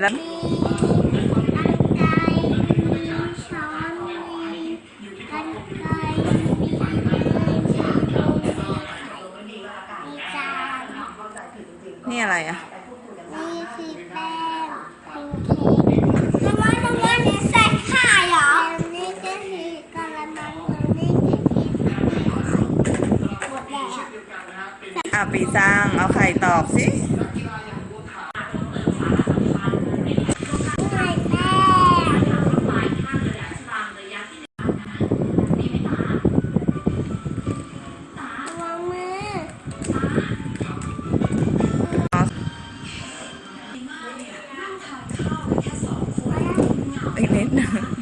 แล้วมีกันไกรมีช้อนมีกันไกรมีเนยมีนมมีไข่มีจานนี่อะไรอะนี่คือแป้งเป็นเค้กน้ำมันน้ำมันนี่ใส่ไข่เหรอนี่ก็คือกะละมังนี่ก็คือหมดแล้วอะปีจังเอาไข่ตอกสิ อี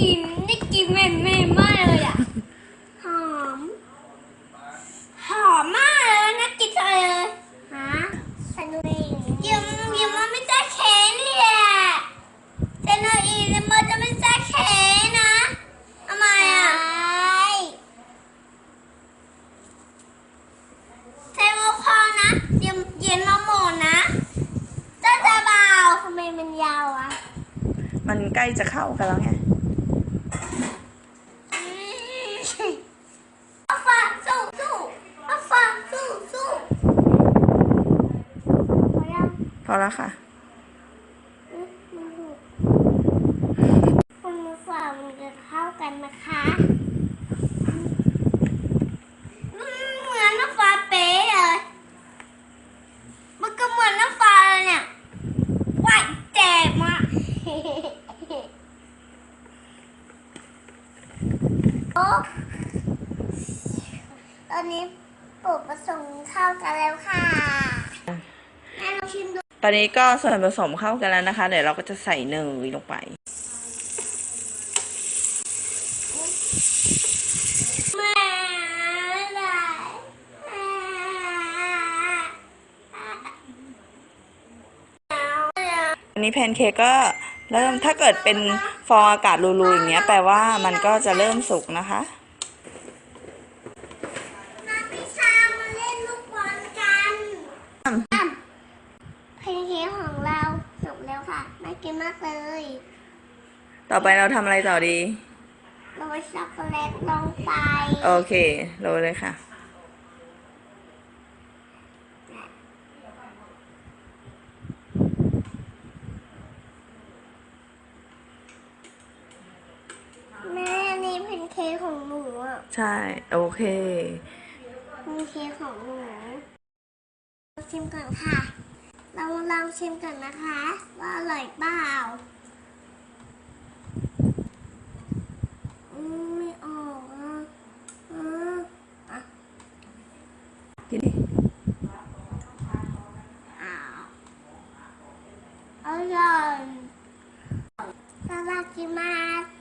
กินนี่กินแม่แม่มากเลยอะ หอม หอมมากเลยนะกินอะไรเลยฮะสนุกยังยังมันไม่ใช่เค้กนี่แหละเจนอีแล้วมันจะไม่ใช่เค้กนะทำไมอะใช้มะพร้าวนะเย็นเย็นมาหมดนะจะจะเบาทำไมมันยาวอะ มันใกล้จะเข้ากันแล้วไง อาฟ้าสู้สู้อาฟ้าสู้สู้พอยัง พ อแล้วค่ะคุณฝ่ามันจะเข้ากันนะคะเหมือนน้ำฟ้าเป๊ะเลยมันก็เหมือนน้ำฟ้าเลยเนี่ยว่าแจ่มากโอ้ตอนนี้ปู่ผสมเข้ากันแล้วค่ะแม่ลองชิมดู ตอนนี้ก็ส่วนผสมเข้ากันแล้วนะคะ เดี๋ยวเราก็จะใส่เนยลงไป อันนี้แพนเค้กก็เริ่มถ้าเกิดเป็นฟองอากาศรูๆอย่างเงี้ยแปลว่ามันก็จะเริ่มสุกนะคะ มาพิชามาเล่นลูกบอลกันเพนเค้กของเราสุกแล้วค่ะน่ากินมากเลยต่อไปเราทำอะไรต่อดีโรยช็อกโกแลตลงไปโอเคโรยเลยค่ะ แม่นี่เพนเค้กของหนูอะใช่ โอเคเพนเค้กของหนูเราชิมก่อนค่ะ เราลองชิมก่อนนะคะ ว่าอร่อยเปล่าอืมไม่ออกอะอืมอะกินดิอ้าวอร่อยสวัสดีมาโ